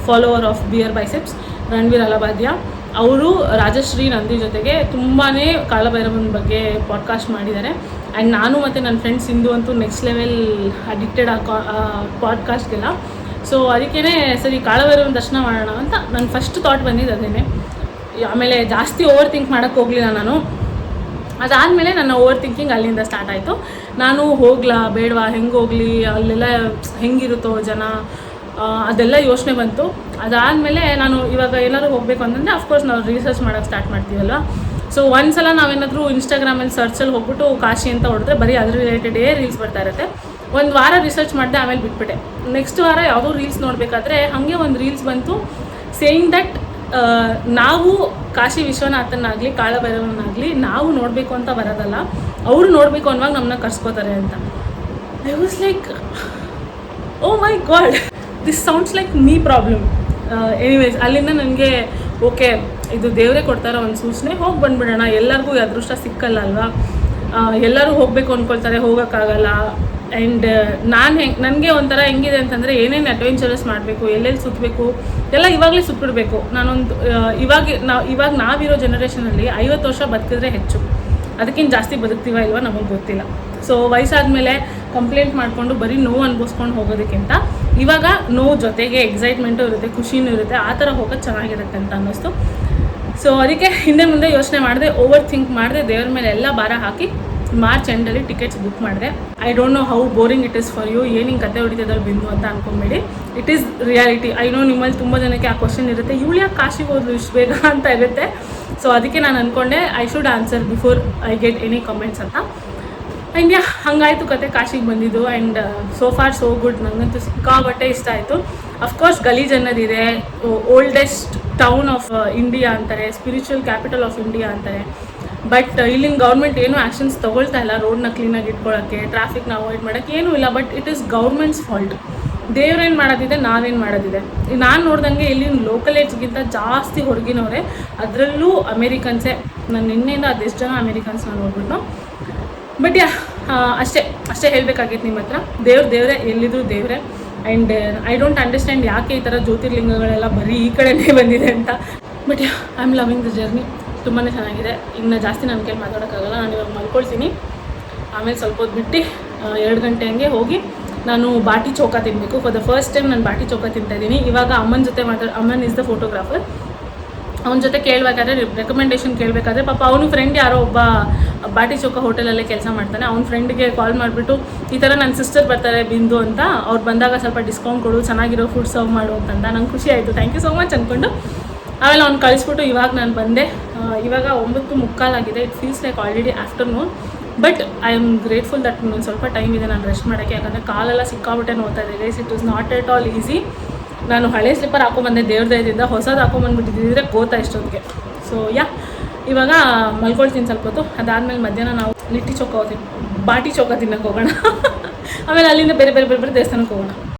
follower of beer biceps Ranveer Allahbadia ಅವರು ರಾಜಶ್ರೀ ನಂದಿ ಜೊತೆಗೆ ತುಂಬಾ ಕಾಳಭೈರವನ ಬಗ್ಗೆ ಪಾಡ್ಕಾಸ್ಟ್ ಮಾಡಿದ್ದಾರೆ. ಆ್ಯಂಡ್ ನಾನು ಮತ್ತು ನನ್ನ ಫ್ರೆಂಡ್ಸ್ ಇಂದು ಅಂತೂ ನೆಕ್ಸ್ಟ್ ಲೆವೆಲ್ ಅಡಿಕ್ಟೆಡ್ ಆ ಪಾಡ್ಕಾಸ್ಟ್ಗೆಲ್ಲ ಸೊ ಅದಕ್ಕೇ ಸರಿ ಕಾಳಭೈರವನ ದರ್ಶನ ಮಾಡೋಣ ಅಂತ ನನ್ನ ಫಸ್ಟ್ ಥಾಟ್ ಬಂದಿದ್ದು ಅದೇನೆ. ಆಮೇಲೆ ಜಾಸ್ತಿ ಓವರ್ ಥಿಂಕ್ ಮಾಡೋಕ್ಕೆ ಹೋಗಲಿಲ್ಲ ನಾನು. ಅದಾದಮೇಲೆ ನನ್ನ ಓವರ್ ಥಿಂಕಿಂಗ್ ಅಲ್ಲಿಂದ ಸ್ಟಾರ್ಟ್ ಆಯಿತು. ನಾನು ಹೋಗ್ಲಾ, ಬೇಡವಾ, ಹೆಂಗೆ ಹೋಗಲಿ, ಅಲ್ಲೆಲ್ಲ ಹೆಂಗಿರುತ್ತೋ ಜನ ಅದೆಲ್ಲ ಯೋಚನೆ ಬಂತು. ಅದಾದಮೇಲೆ ನಾನು ಇವಾಗ ಏನಾದ್ರು ಹೋಗಬೇಕು ಅಂತಂದರೆ ಅಫ್ಕೋರ್ಸ್ ನಾವು ರಿಸರ್ಚ್ ಮಾಡೋಕ್ಕೆ ಸ್ಟಾರ್ಟ್ ಮಾಡ್ತೀವಲ್ಲ ಸೊ ಒಂದ್ಸಲ ನಾವೇನಾದರೂ ಇನ್ಸ್ಟಾಗ್ರಾಮಲ್ಲಿ ಸರ್ಚಲ್ಲಿ ಹೋಗ್ಬಿಟ್ಟು ಕಾಶಿ ಅಂತ ಹೊಡೆದ್ರೆ ಬರೀ ಅದ್ರ ರಿಲೇಟೆಡೇ ರೀಲ್ಸ್ ಬರ್ತಾ ಇರುತ್ತೆ. ಒಂದು ವಾರ ರಿಸರ್ಚ್ ಮಾಡಿದೆ ಆಮೇಲೆ ಬಿಟ್ಬಿಟ್ಟೆ. ನೆಕ್ಸ್ಟ್ ವಾರ ಯಾವುದೋ ರೀಲ್ಸ್ ನೋಡಬೇಕಾದ್ರೆ ಹಾಗೆ ಒಂದು ರೀಲ್ಸ್ ಬಂತು ಸೇಯಿಂಗ್ ದಟ್ ನಾವು ಕಾಶಿ ವಿಶ್ವನಾಥನಾಗಲಿ, ಕಾಳಭೈರವನಾಗಲಿ ನಾವು ನೋಡಬೇಕು ಅಂತ ಬರೋದಲ್ಲ, ಅವರು ನೋಡಬೇಕು ಅನ್ನುವಾಗ ನಮ್ಮನ್ನ ಕರ್ಸ್ಕೋತಾರೆ ಅಂತ. I was like oh my God this sounds like me problem anyways ಅಲ್ಲಿಂದ ನನಗೆ ಓಕೆ ಇದು ದೇವರೇ ಕೊಡ್ತಾರೋ ಒಂದು ಸೂಚನೆ ಹೋಗಿ ಬಂದ್ಬಿಡೋಣ. ಎಲ್ಲರಿಗೂ ಅದೃಷ್ಟ ಸಿಕ್ಕಲ್ಲ ಅಲ್ವಾ? ಎಲ್ಲರೂ ಹೋಗಬೇಕು ಅಂದ್ಕೊಳ್ತಾರೆ ಹೋಗೋಕ್ಕಾಗಲ್ಲ. ಆ್ಯಂಡ್ ನಾನು ಹೆಂಗೆ ನನಗೆ ಒಂಥರ ಹೆಂಗಿದೆ ಅಂತಂದರೆ ಏನೇನು ಅಡ್ವೆಂಚರಸ್ ಮಾಡಬೇಕು ಎಲ್ಲೆಲ್ಲಿ ಸುತ್ತಬೇಕು ಎಲ್ಲ ಇವಾಗಲೇ ಸುತ್ತಿಬಿಡ್ಬೇಕು ನಾನೊಂದು ಆ, ಇವಾಗ ನಾವು ಇವಾಗ ನಾವಿರೋ ಜನ್ರೇಷನಲ್ಲಿ ಐವತ್ತು ವರ್ಷ ಬದುಕಿದ್ರೆ ಹೆಚ್ಚು. ಅದಕ್ಕಿಂತ ಜಾಸ್ತಿ ಬದುಕ್ತೀವ ಇಲ್ವಾ ನಮಗೆ ಗೊತ್ತಿಲ್ಲ. ಸೊ ವಯಸ್ಸಾದ ಮೇಲೆ ಕಂಪ್ಲೇಂಟ್ ಮಾಡಿಕೊಂಡು ಬರೀ ನೋವು ಅನುಭವಿಸ್ಕೊಂಡು ಹೋಗೋದಕ್ಕಿಂತ ಇವಾಗ ನೋವು ಜೊತೆಗೆ ಎಕ್ಸೈಟ್ಮೆಂಟು ಇರುತ್ತೆ, ಖುಷಿನೂ ಇರುತ್ತೆ, ಆ ಥರ ಹೋಗೋದು ಚೆನ್ನಾಗಿರುತ್ತೆ ಅಂತ ಅನ್ನಿಸ್ತು. ಸೊ ಅದಕ್ಕೆ ಹಿಂದೆ ಮುಂದೆ ಯೋಚನೆ ಮಾಡಿದೆ ಓವರ್ ಥಿಂಕ್ ಮಾಡಿದೆ, ದೇವ್ರ ಮೇಲೆ ಎಲ್ಲ ಭಾರ ಹಾಕಿ ಮಾರ್ಚ್ ಎಂಡಲ್ಲಿ ಟಿಕೆಟ್ಸ್ ಬುಕ್ ಮಾಡಿದೆ. I don't know how boring it is for you ಏನು ಹಿಂಗೆ ಕತೆ ಹೊಡಿತಿದ್ದಾರೆ ಬಿಂದು ಅಂತ ಅನ್ಕೊಂಬೇಡಿ. It is reality I know ನಿಮ್ಮಲ್ಲಿ ತುಂಬ ಜನಕ್ಕೆ ಆ ಕ್ವಶನ್ ಇರುತ್ತೆ ಇವಳು ಯಾಕೆ ಕಾಶಿಗೆ ಹೋದ್ಲು ಇಷ್ಟು ಬೇಗ? ಅಂತ ಇರುತ್ತೆ. ಸೊ ಅದಕ್ಕೆ ನಾನು ಅಂದ್ಕೊಂಡೆ I should answer before I get any comments ಅಂತ. ಆ್ಯಂಡ್ ಯಾ ಹಂಗಾಯಿತು ಕತೆ ಕಾಶಿಗೆ ಬಂದಿದ್ದು and so far so good ನನಗಂತೂ ಸಿಕ್ಕಾಬಟ್ಟೆ ಇಷ್ಟ ಆಯಿತು. ಅಫ್ಕೋರ್ಸ್ ಗಲೀಜ್ ಅನ್ನೋದಿದೆ. ಓಲ್ಡೆಸ್ಟ್ ಟೌನ್ ಆಫ್ ಇಂಡಿಯಾ ಅಂತಾರೆ ಸ್ಪಿರಿಚುವಲ್ ಕ್ಯಾಪಿಟಲ್ ಆಫ್ ಇಂಡಿಯಾ ಅಂತಾರೆ. ಬಟ್ ಇಲ್ಲಿನ ಗೌರ್ಮೆಂಟ್ ಏನೂ ಆ್ಯಕ್ಷನ್ಸ್ ತೊಗೊಳ್ತಾ ಇಲ್ಲ ರೋಡ್ನ ಕ್ಲೀನಾಗಿ ಇಟ್ಕೊಳ್ಳೋಕ್ಕೆ ಟ್ರಾಫಿಕ್ನ ಅವಾಯ್ಡ್ ಮಾಡೋಕ್ಕೆ ಏನೂ ಇಲ್ಲ. But it is government's fault ದೇವ್ರೇನು ಮಾಡೋದಿದೆ, ನಾವೇನು ಮಾಡೋದಿದೆ. ನಾನು ನೋಡ್ದಂಗೆ ಇಲ್ಲಿನ ಲೋಕಲ್ ಏಜ್ಗಿಂತ ಜಾಸ್ತಿ ಹೊರಗಿನವರೇ. ಅದರಲ್ಲೂ ಅಮೇರಿಕನ್ಸೇ ನಾನು ನಿನ್ನೆಯಿಂದ ಅದೆಷ್ಟು ಜನ ಅಮೇರಿಕನ್ಸ್ನ ನೋಡ್ಬಿಟ್ಟು ಬಟ್ ಯಾ ಅಷ್ಟೇ ಅಷ್ಟೇ ಹೇಳಬೇಕಾಗಿತ್ತು ನಿಮ್ಮ ಹತ್ರ. ದೇವ್ರ ದೇವರೇ, ಎಲ್ಲಿದ್ರು ದೇವರೇ. ಆ್ಯಂಡ್ ಐ ಡೋಂಟ್ ಅಂಡರ್ಸ್ಟ್ಯಾಂಡ್ ಯಾಕೆ ಈ ಥರ ಜ್ಯೋತಿರ್ಲಿಂಗಗಳೆಲ್ಲ ಬರೀ ಈ ಕಡೆನೇ ಬಂದಿದೆ ಅಂತ. But I am loving the journey ತುಂಬಾ ಚೆನ್ನಾಗಿದೆ. ಇನ್ನು ಜಾಸ್ತಿ ನನ್ನ ಕೈಲಿ ಮಾತಾಡೋಕ್ಕಾಗಲ್ಲ. ನಾನು ಇವಾಗ ಮಲ್ಕೊಳ್ತೀನಿ. ಆಮೇಲೆ ಸ್ವಲ್ಪ ಹೊತ್ತು ಬಿಟ್ಟು ಎರಡು ಗಂಟೆ ಹಂಗೆ ಹೋಗಿ ನಾನು ಬಾಟಿ ಚೌಕ ತಿನ್ನಬೇಕು ಫಾರ್ ದ ಫಸ್ಟ್ ಟೈಮ್ ನಾನು ಬಾಟಿ ಚೌಕ ತಿಂತಾ ಇದ್ದೀನಿ. ಇವಾಗ ಅಮ್ಮನ ಜೊತೆ ಮಾತಾಡ, ಅಮ್ಮನ್ ಇಸ್ ದ ಫೋಟೋಗ್ರಾಫರ್ ಅವನ ಜೊತೆ ಕೇಳಬೇಕಾದ್ರೆ ರೆಕಮೆಂಡೇಶನ್ ಕೇಳಬೇಕಾದ್ರೆ ಪಾಪ ಅವನ ಫ್ರೆಂಡ್ ಯಾರೋ ಒಬ್ಬ ಬಾಟಿ ಚೌಕ ಹೋಟೆಲಲ್ಲೇ ಕೆಲಸ ಮಾಡ್ತಾನೆ. ಅವ್ನ ಫ್ರೆಂಡ್ಗೆ ಕಾಲ್ ಮಾಡಿಬಿಟ್ಟು, ಈ ಥರ ನನ್ನ ಸಿಸ್ಟರ್ ಬರ್ತಾರೆ ಬಿಂದು ಅಂತ ಅವ್ರು ಬಂದಾಗ ಸ್ವಲ್ಪ ಡಿಸ್ಕೌಂಟ್ ಕೊಡು, ಚೆನ್ನಾಗಿರೋ ಫುಡ್ ಸರ್ವ್ ಮಾಡು ಅಂತಂದ. ನಂಗೆ ಖುಷಿ ಆಯಿತು. ಥ್ಯಾಂಕ್ ಯು ಸೋ ಮಚ್ ಅಂದ್ಕೊಂಡು ಆಮೇಲೆ ಅವ್ನು ಕಳಿಸ್ಬಿಟ್ಟು ಇವಾಗ ನಾನು ಬಂದೆ. ಇವಾಗ ಒಂಬತ್ತು ಮುಕ್ಕಾಲಾಗಿದೆ it feels like already afternoon but I am grateful that ಒಂದು ಸ್ವಲ್ಪ ಟೈಮ್ ಇದೆ. ನಾನು ರೆಸ್ಟ್ ಮಾಡೋಕ್ಕೆ. ಯಾಕಂದರೆ ಕಾಲೆಲ್ಲ ಸಿಕ್ಕಾಬಿಟ್ಟೆ ನೋಡ್ತಾ ಇದೆ guys it is not at all easy ನಾನು ಹಳೆ ಸ್ಲಿಪ್ಪರ್ ಹಾಕೊಂಬಂದೆ ದೇವ್ರ ದಯದಿಂದ ಹೊಸದು ಹಾಕೊಂಬಂದ್ಬಿಟ್ಟಿದ್ದಿದ್ರೆ ಗೋತಾ ಇಷ್ಟೊತ್ತಿಗೆ ಸೊ ಯಾ, ಇವಾಗ ಮಲ್ಕೊಳ್ತೀನಿ ಸ್ವಲ್ಪ ಹೊತ್ತು. ಅದಾದಮೇಲೆ ಮಧ್ಯಾಹ್ನ ನಾವು ಲಿಟ್ಟಿ ಚೌಕ ಹೋಗ್ತೀನಿ ಬಾಟಿ ಚೌಕ ತಿನ್ನಕ್ಕೆ ಹೋಗೋಣ. ಆಮೇಲೆ ಅಲ್ಲಿಂದ ಬೇರೆ ಬೇರೆ ಬೇರೆ ಬೇರೆ ದೇವಸ್ಥಾನಕ್ಕೆ ಹೋಗೋಣ.